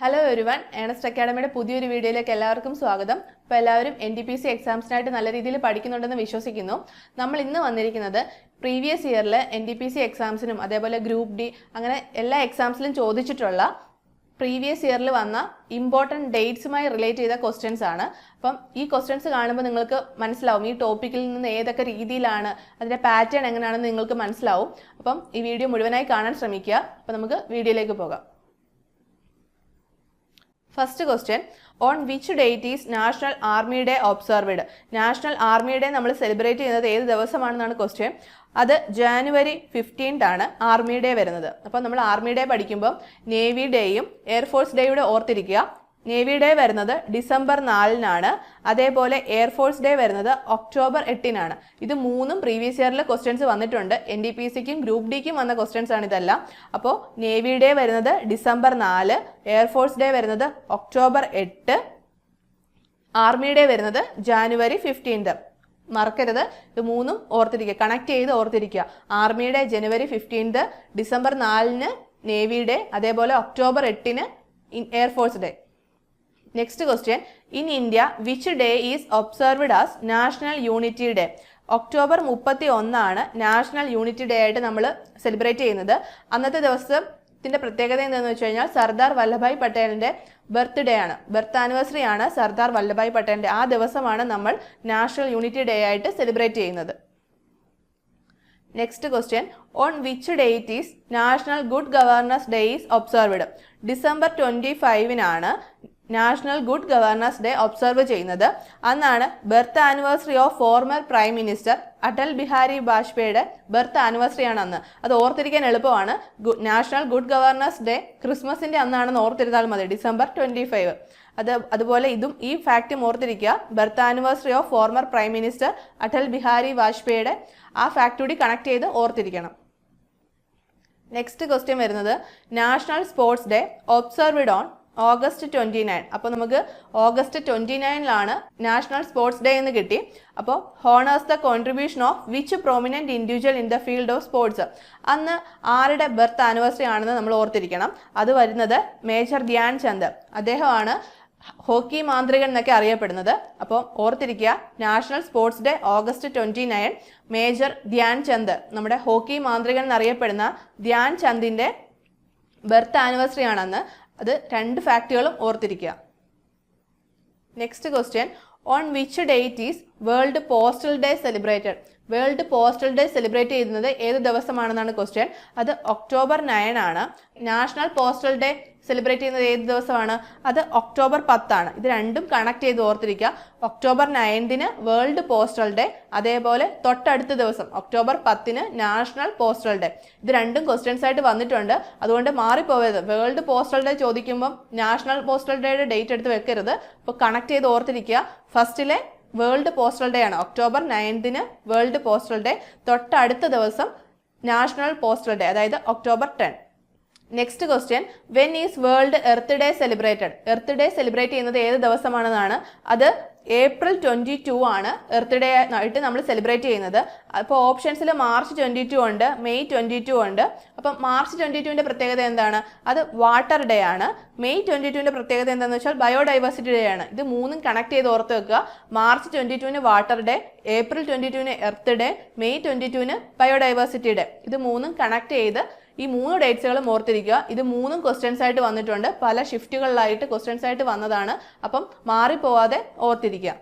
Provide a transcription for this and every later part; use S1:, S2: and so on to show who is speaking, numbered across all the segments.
S1: Hello ഒരുവൻ Ernest അക്കാഡമിയുടെ പുതിയൊരു വീഡിയോയിലേക്ക് എല്ലാവർക്കും സ്വാഗതം. അപ്പോൾ എല്ലാവരും എൻ ഡി പി സി എക്സാംസിനായിട്ട് നല്ല രീതിയിൽ പഠിക്കുന്നുണ്ടെന്ന് വിശ്വസിക്കുന്നു. നമ്മൾ ഇന്ന് വന്നിരിക്കുന്നത് പ്രീവിയസ് ഇയറിൽ എൻ ഡി പി സി എക്സാംസിനും അതേപോലെ ഗ്രൂപ്പ് ഡി അങ്ങനെ എല്ലാ എക്സാംസിലും ചോദിച്ചിട്ടുള്ള പ്രീവിയസ് ഇയറിൽ വന്ന ഇമ്പോർട്ടന്റ് ഡേറ്റ്സുമായി റിലേറ്റ് ചെയ്ത ക്വസ്റ്റ്യൻസ് ആണ്. അപ്പം ഈ ക്വസ്റ്റ്യൻസ് കാണുമ്പോൾ നിങ്ങൾക്ക് മനസ്സിലാവും ഈ ടോപ്പിക്കിൽ നിന്ന് ഏതൊക്കെ രീതിയിലാണ് അതിന്റെ പാറ്റേൺ എങ്ങനെയാണെന്ന് നിങ്ങൾക്ക് മനസ്സിലാവും. അപ്പം ഈ വീഡിയോ മുഴുവനായി കാണാൻ ശ്രമിക്കുക. അപ്പം നമുക്ക് വീഡിയോയിലേക്ക് പോകാം. First question on which date is national army day observed national army day നമ്മൾ സെലിബ്രേറ്റ് ചെയ്യുന്നത് ഏത് ദിവസമാണെന്നാണ് ക്വസ്റ്റ്യൻ അത് ജാനുവരി ഫിഫ്റ്റീൻത് ആണ് ആർമി ഡേ വരുന്നത്. അപ്പോൾ നമ്മൾ ആർമി ഡേ പഠിക്കുമ്പോൾ നേവി ഡേയും എയർഫോഴ്സ് ഡേയുടെ ഓർത്തിരിക്കുക. നേവി ഡേ വരുന്നത് ഡിസംബർ നാലിനാണ്. അതേപോലെ എയർഫോഴ്സ് ഡേ വരുന്നത് ഒക്ടോബർ എട്ടിനാണ്. ഇത് മൂന്നും പ്രീവിയസ് ഇയറിലെ ക്വസ്റ്റ്യൻസ് വന്നിട്ടുണ്ട്. എൻ ഡി പി സിക്കും ഗ്രൂപ്പ് ഡിക്കും വന്ന ക്വസ്റ്റ്യൻസ് ആണ് ഇതെല്ലാം. അപ്പോൾ നേവി ഡേ വരുന്നത് ഡിസംബർ നാല് എയർഫോഴ്സ് ഡേ വരുന്നത് ഒക്ടോബർ എട്ട് ആർമി ഡേ വരുന്നത് ജാനുവരി ഫിഫ്റ്റീൻത് മറക്കരുത്. ഇത് മൂന്നും ഓർത്തിരിക്കുക. കണക്ട് ചെയ്ത് ഓർത്തിരിക്കുക. Army day January fifteenth December നാലിന് നേവി ഡേ അതേപോലെ ഒക്ടോബർ എട്ടിന് air force day next question in India which day is observed as national unity day October മുപ്പത്തി ഒന്നാണ് നാഷണൽ യൂണിറ്റി ഡേ ആയിട്ട് നമ്മൾ സെലിബ്രേറ്റ് ചെയ്യുന്നത്. അന്നത്തെ ദിവസത്തിന്റെ പ്രത്യേകത എന്താണെന്ന് വെച്ച് കഴിഞ്ഞാൽ സർദാർ വല്ലഭായ് പട്ടേലിന്റെ ബർത്ത്ഡേ ആണ്. ബർത്ത് ആനിവേഴ്സറി ആണ് സർദാർ വല്ലഭായ് പട്ടേലിന്റെ ആ ദിവസമാണ് നമ്മൾ നാഷണൽ യൂണിറ്റി ഡേ ആയിട്ട് സെലിബ്രേറ്റ് ചെയ്യുന്നത്. Next question on which date is national good governance day is observed December twenty ഫൈവിനാണ് national good governance day observe ചെയ്യുന്നത്. അന്നാണ് birth anniversary of former prime minister Atal Bihari വാജ്പേയിയുടെ birth anniversary ആണ് അന്ന്. അത് ഓർത്തിരിക്കാൻ എളുപ്പമാണ്. നാഷണൽ ഗുഡ് ഗവർണൻസ് ഡേ ക്രിസ്മസിന്റെ അന്നാണെന്ന് ഓർത്തിരുന്നാൽ മതി. December twenty five. അത് അതുപോലെ ഇതും ഈ ഫാക്റ്റും ഓർത്തിരിക്കുക. Birth anniversary of former prime minister Atal Bihari വാജ്പേയിയുടെ ആ ഫാക്ട് കൂടി കണക്ട് ചെയ്ത് ഓർത്തിരിക്കണം. നെക്സ്റ്റ് ക്വസ്റ്റ്യൻ വരുന്നത് national sports day observed on August twenty nine അപ്പോൾ നമുക്ക് ഓഗസ്റ്റ് ട്വന്റി നയനിലാണ് നാഷണൽ സ്പോർട്സ് ഡേ എന്ന് കിട്ടി. അപ്പോൾ honours the contribution of which prominent individual in the field of sports അന്ന് ആരുടെ ബർത്ത് ആനിവേഴ്സറി ആണെന്ന് നമ്മൾ ഓർത്തിരിക്കണം. അത് വരുന്നത് മേജർ ധ്യാൻ ചന്ദ്. അദ്ദേഹമാണ് ഹോക്കി മാന്ത്രികൻ എന്നൊക്കെ അറിയപ്പെടുന്നത്. അപ്പോൾ ഓർത്തിരിക്കുക national sports day August twenty nine major Dhyan Chand. നമ്മുടെ ഹോക്കി മാന്ത്രികൻ എന്നറിയപ്പെടുന്ന ധ്യാൻ ചന്ദിന്റെ ബർത്ത് ആനിവേഴ്സറി ആണെന്ന് അത് രണ്ട് ഫാക്റ്റുകളും ഓർത്തിരിക്കുക. Next question on which date is world postal day celebrated world postal day celebrate ചെയ്യുന്നത് ഏത് ദിവസമാണെന്നാണ് ക്വസ്റ്റ്യൻ അത് ഒക്ടോബർ നയൻ ആണ്. നാഷണൽ പോസ്റ്റൽ ഡേ സെലിബ്രേറ്റ് ചെയ്യുന്നത് ഏത് ദിവസമാണ്? അത് ഒക്ടോബർ പത്താണ്. ഇത് രണ്ടും കണക്ട് ചെയ്ത് ഓർത്തിരിക്കുക. ഒക്ടോബർ നയൻതിന് വേൾഡ് പോസ്റ്റൽ ഡേ അതേപോലെ തൊട്ടടുത്ത ദിവസം ഒക്ടോബർ പത്തിന് നാഷണൽ പോസ്റ്റൽ ഡേ ഇത് രണ്ടും ക്വസ്റ്റ്യൻസ് ആയിട്ട് വന്നിട്ടുണ്ട്. അതുകൊണ്ട് മാറിപ്പോയത് വേൾഡ് പോസ്റ്റൽ ഡേ ചോദിക്കുമ്പം നാഷണൽ പോസ്റ്റൽ ഡേയുടെ ഡേറ്റ് എടുത്ത് വെക്കരുത്. അപ്പോൾ കണക്ട് ചെയ്ത് ഓർത്തിരിക്കുക. ഫസ്റ്റിലെ വേൾഡ് പോസ്റ്റൽ ഡേ ആണ്. ഒക്ടോബർ നയൻതിന് വേൾഡ് പോസ്റ്റൽ ഡേ തൊട്ടടുത്ത ദിവസം നാഷണൽ പോസ്റ്റൽ ഡേ അതായത് October ten. Next question when is world earth day celebrated earth day celebrate ചെയ്യുന്നത് ഏത് ദിവസമാണെന്നാണ്? അത് ഏപ്രിൽ ട്വന്റി ടു ആണ് എർത്ത് ഡേ ആയിട്ട് നമ്മൾ സെലിബ്രേറ്റ് ചെയ്യുന്നത്. അപ്പോൾ ഓപ്ഷൻസിൽ മാർച്ച് ട്വന്റി ടു ഉണ്ട് മെയ് ട്വന്റി ടു ഉണ്ട്. അപ്പം മാർച്ച് ട്വന്റി ടുവിന്റെ പ്രത്യേകത എന്താണ്? അത് വാട്ടർ ഡേ ആണ്. മെയ് ട്വന്റി ടുവിന്റെ പ്രത്യേകത എന്താണെന്ന് വെച്ചാൽ ബയോഡൈവേഴ്സിറ്റി ഡേ ആണ്. ഇത് മൂന്നും കണക്ട് ചെയ്ത് ഓർത്ത് വെക്കുക. മാർച്ച് ട്വന്റി ടുവിന് വാട്ടർ ഡേ ഏപ്രിൽ ട്വന്റി ടുവിന് എർത്ത് ഡേ മെയ് ട്വന്റി ടുവിന് ബയോഡൈവേഴ്സിറ്റി ഡേ ഇത് മൂന്നും കണക്ട് ചെയ്ത് ഈ മൂന്ന് ഡേറ്റ്സുകളും ഓർത്തിരിക്കുക. ഇത് മൂന്നും ക്വസ്റ്റ്യൻസ് ആയിട്ട് വന്നിട്ടുണ്ട്. പല ഷിഫ്റ്റുകളിലായിട്ട് ക്വസ്റ്റ്യൻസ് ആയിട്ട് വന്നതാണ്. അപ്പം മാറിപ്പോവാതെ ഓർത്തിരിക്കുക.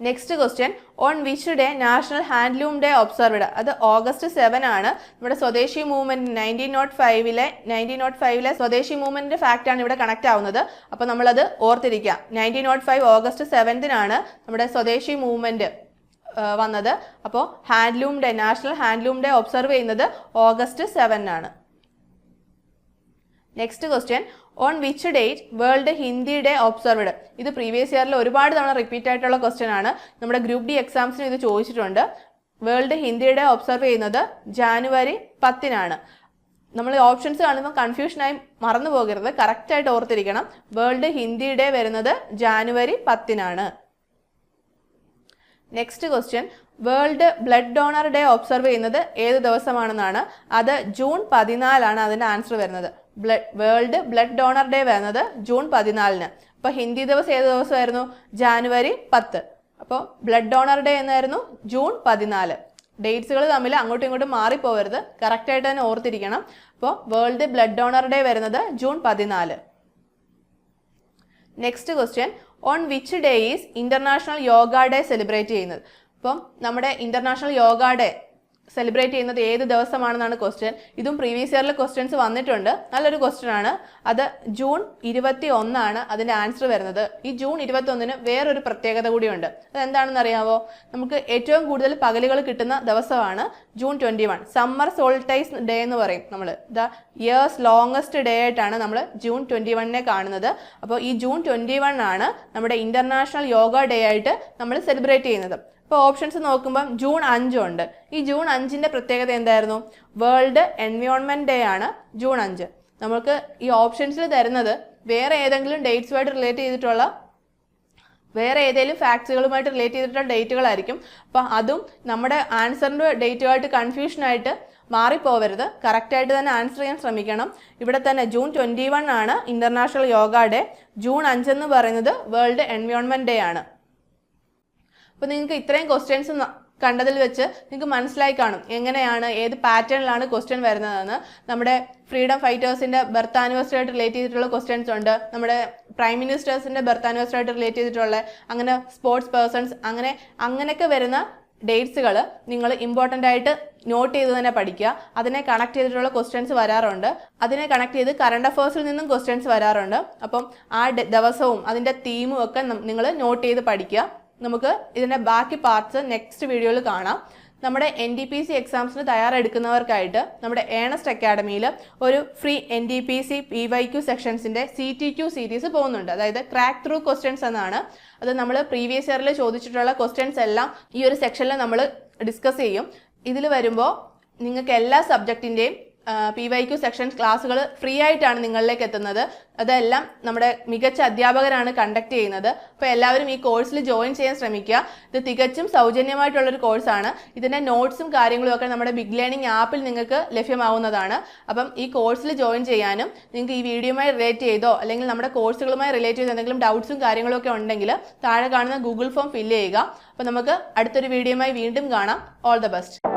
S1: Next question on which day national handloom day observed അത് ഓഗസ്റ്റ് സെവൻ ആണ്. നമ്മുടെ സ്വദേശി മൂവ്മെന്റ് നയന്റീൻ നോട്ട് ഫൈവിലെ നയന്റീൻ നോട്ട് ഫൈവിലെ സ്വദേശി മൂവ്മെന്റിന്റെ ഫാക്റ്റ് ആണ് ഇവിടെ കണക്ട് ആവുന്നത്. അപ്പോൾ നമ്മളത് ഓർത്തിരിക്കുക. നയന്റീൻ നോട്ട് ഫൈവ് ഓഗസ്റ്റ് സെവൻത്തിനാണ് നമ്മുടെ സ്വദേശി മൂവ്മെന്റ് വന്നത്. അപ്പോൾ handloom day national handloom day observe ചെയ്യുന്നത് ഓഗസ്റ്റ് സെവൻ ആണ്. Next question on which date world Hindi day observed ഇത് പ്രീവിയസ് ഇയറിൽ ഒരുപാട് തവണ റിപ്പീറ്റ് ആയിട്ടുള്ള ക്വസ്റ്റ്യൻ ആണ്. നമ്മുടെ ഗ്രൂപ്പ് ഡി എക്സാംസിന് ഇത് ചോദിച്ചിട്ടുണ്ട്. വേൾഡ് ഹിന്ദി ഡേ ഒബ്സർവ് ചെയ്യുന്നത് ജാനുവരി പത്തിനാണ്. നമ്മൾ ഓപ്ഷൻസ് കാണുമ്പോൾ കൺഫ്യൂഷനായി മറന്നു പോകരുത്. കറക്റ്റായിട്ട് ഓർത്തിരിക്കണം. വേൾഡ് ഹിന്ദി ഡേ വരുന്നത് ജാനുവരി പത്തിനാണ്. Next question world blood donor day observe ചെയ്യുന്നത് ഏത് ദിവസമാണെന്നാണ്? അത് ജൂൺ പതിനാലാണ് അതിന്റെ ആൻസർ വരുന്നത്. Blood world blood donor day വരുന്നത് ജൂൺ പതിനാലിന്. അപ്പോൾ ഹിന്ദി ദിവസം ഏത് ദിവസമായിരുന്നു? ജാനുവരി പത്ത്. അപ്പോൾ ബ്ലഡ് ഡോണർ ഡേ എന്നായിരുന്നു ജൂൺ പതിനാല്. ഡേറ്റ്സുകൾ തമ്മിൽ അങ്ങോട്ടും ഇങ്ങോട്ടും മാറിപ്പോവരുത്. കറക്റ്റായിട്ട് തന്നെ ഓർത്തിരിക്കണം. അപ്പോൾ വേൾഡ് ബ്ലഡ് ഡോണർ ഡേ വരുന്നത് ജൂൺ പതിനാല്. Next question on which day is international yoga day celebrate ചെയ്യുന്നത്? അപ്പം നമ്മുടെ ഇന്റർനാഷണൽ യോഗ ഡേ സെലിബ്രേറ്റ് ചെയ്യുന്നത് ഏത് ദിവസമാണെന്നാണ് ക്വസ്റ്റ്യൻ ഇതും പ്രീവിയസ് ഇയറിലെ ക്വസ്റ്റ്യൻസ് വന്നിട്ടുണ്ട്. നല്ലൊരു ക്വസ്റ്റ്യൻ ആണ്. അത് ജൂൺ ഇരുപത്തി ഒന്നാണ് അതിന്റെ ആൻസർ വരുന്നത്. ഈ ജൂൺ ഇരുപത്തി ഒന്നിന് വേറൊരു പ്രത്യേകത കൂടിയുണ്ട്. അത് എന്താണെന്ന് അറിയാമോ നമുക്ക് ഏറ്റവും കൂടുതൽ പകലുകൾ കിട്ടുന്ന ദിവസമാണ് June twenty one summer solstice day എന്ന് പറയും നമ്മൾ ദ ഇയേഴ്സ് ലോങ്ങസ്റ്റ് ഡേ ആയിട്ടാണ് നമ്മൾ ജൂൺ ട്വന്റി വണ്ണിനെ കാണുന്നത്. അപ്പോൾ ഈ ജൂൺ ട്വന്റി വൺ ആണ് നമ്മുടെ ഇന്റർനാഷണൽ യോഗ ഡേ ആയിട്ട് നമ്മൾ സെലിബ്രേറ്റ് ചെയ്യുന്നത്. ഇപ്പോൾ ഓപ്ഷൻസ് നോക്കുമ്പം ജൂൺ അഞ്ചുണ്ട് ഈ ജൂൺ അഞ്ചിന്റെ പ്രത്യേകത എന്തായിരുന്നു? വേൾഡ് എൻവയോൺമെന്റ് ഡേ ആണ് ജൂൺ അഞ്ച്. നമുക്ക് ഈ ഓപ്ഷൻസിൽ തരുന്നത് വേറെ ഏതെങ്കിലും ഡേറ്റ്സുമായിട്ട് റിലേറ്റ് ചെയ്തിട്ടുള്ള വേറെ ഏതെങ്കിലും ഫാക്ട്സുകളുമായിട്ട് റിലേറ്റ് ചെയ്തിട്ടുള്ള ഡേറ്റുകളായിരിക്കും അപ്പോൾ അതും നമ്മുടെ ആൻസറിന്റെ ഡേറ്റുമായിട്ട് കൺഫ്യൂഷനായിട്ട് മാറിപ്പോവരുത്. കറക്റ്റായിട്ട് തന്നെ ആൻസർ ചെയ്യാൻ ശ്രമിക്കണം. ഇവിടെ തന്നെ ജൂൺ ട്വന്റി വൺ ആണ് ഇന്റർനാഷണൽ യോഗ ഡേ ജൂൺ അഞ്ചെന്ന് പറയുന്നത് വേൾഡ് എൻവയോൺമെന്റ് ഡേ ആണ്. അപ്പോൾ നിങ്ങൾക്ക് ഇത്രയും ക്വസ്റ്റ്യൻസ് കണ്ടതിൽ വെച്ച് നിങ്ങൾക്ക് മനസ്സിലായി കാണും എങ്ങനെയാണ് ഏത് പാറ്റേണിലാണ് ക്വസ്റ്റ്യൻ വരുന്നതെന്ന്. നമ്മുടെ ഫ്രീഡം ഫൈറ്റേഴ്സിന്റെ ബർത്ത് ആനിവേഴ്സറി ആയിട്ട് റിലേറ്റ് ചെയ്തിട്ടുള്ള ക്വസ്റ്റ്യൻസ് ഉണ്ട്. നമ്മുടെ പ്രൈം മിനിസ്റ്റേഴ്സിന്റെ ബർത്ത് ആനിവേഴ്സറി ആയിട്ട് റിലേറ്റ് ചെയ്തിട്ടുള്ള അങ്ങനെ സ്പോർട്സ് പേഴ്സൺസ് അങ്ങനെ അങ്ങനെയൊക്കെ വരുന്ന ഡേറ്റ്സുകൾ നിങ്ങൾ ഇമ്പോർട്ടന്റ് ആയിട്ട് നോട്ട് ചെയ്ത് തന്നെ പഠിക്കുക. അതിനെ കണക്ട് ചെയ്തിട്ടുള്ള ക്വസ്റ്റ്യൻസ് വരാറുണ്ട്. അതിനെ കണക്ട് ചെയ്ത് കറണ്ട് അഫേഴ്സിൽ നിന്നും ക്വസ്റ്റ്യൻസ് വരാറുണ്ട്. അപ്പം ആ ദിവസവും അതിന്റെ തീമും ഒക്കെ നിങ്ങൾ നോട്ട് ചെയ്ത് പഠിക്കുക. നമുക്ക് ഇതിന്റെ ബാക്കി പാർട്സ് നെക്സ്റ്റ് വീഡിയോയിൽ കാണാം. നമ്മുടെ എൻ ഡി പി സി എക്സാംസിന് തയ്യാറെടുക്കുന്നവർക്കായിട്ട് നമ്മുടെ ഏണസ്റ്റ് അക്കാഡമിയിൽ ഒരു free N D P C P Y Q സെക്ഷൻസിന്റെ C T Q series പോകുന്നുണ്ട്. അതായത് ക്രാക്ക് ത്രൂ ക്വസ്റ്റ്യൻസ് എന്നാണ്. അത് നമ്മൾ പ്രീവിയസ് ഇയറിൽ ചോദിച്ചിട്ടുള്ള ക്വസ്റ്റ്യൻസ് എല്ലാം ഈ ഒരു സെക്ഷനിൽ നമ്മൾ ഡിസ്കസ് ചെയ്യും. ഇതിൽ വരുമ്പോൾ നിങ്ങൾക്ക് എല്ലാ സബ്ജക്റ്റിന്റെയും പി വൈ ക്യു സെക്ഷൻ ക്ലാസ്സുകൾ ഫ്രീ ആയിട്ടാണ് നിങ്ങളിലേക്ക് എത്തുന്നത്. അതെല്ലാം നമ്മുടെ മികച്ച അധ്യാപകരാണ് കണ്ടക്ട് ചെയ്യുന്നത്. അപ്പോൾ എല്ലാവരും ഈ കോഴ്സിൽ ജോയിൻ ചെയ്യാൻ ശ്രമിക്കുക. ഇത് തികച്ചും സൗജന്യമായിട്ടുള്ളൊരു കോഴ്സാണ് ഇതിന്റെ നോട്ട്സും കാര്യങ്ങളും ഒക്കെ നമ്മുടെ ബിഗ് ലേണിംഗ് ആപ്പിൽ നിങ്ങൾക്ക് ലഭ്യമാവുന്നതാണ്. അപ്പം ഈ കോഴ്സിൽ ജോയിൻ ചെയ്യാനും നിങ്ങൾക്ക് ഈ വീഡിയോയുമായി റിലേറ്റ് ചെയ്തോ അല്ലെങ്കിൽ നമ്മുടെ കോഴ്സുകളുമായി റിലേറ്റ് ചെയ്ത് എന്തെങ്കിലും ഡൗട്ട്സും കാര്യങ്ങളും ഒക്കെ ഉണ്ടെങ്കിൽ താഴെ കാണുന്ന ഗൂഗിൾ ഫോം ഫില്ല് ചെയ്യുക. അപ്പോൾ നമുക്ക് അടുത്തൊരു വീഡിയോയുമായി വീണ്ടും കാണാം. All the best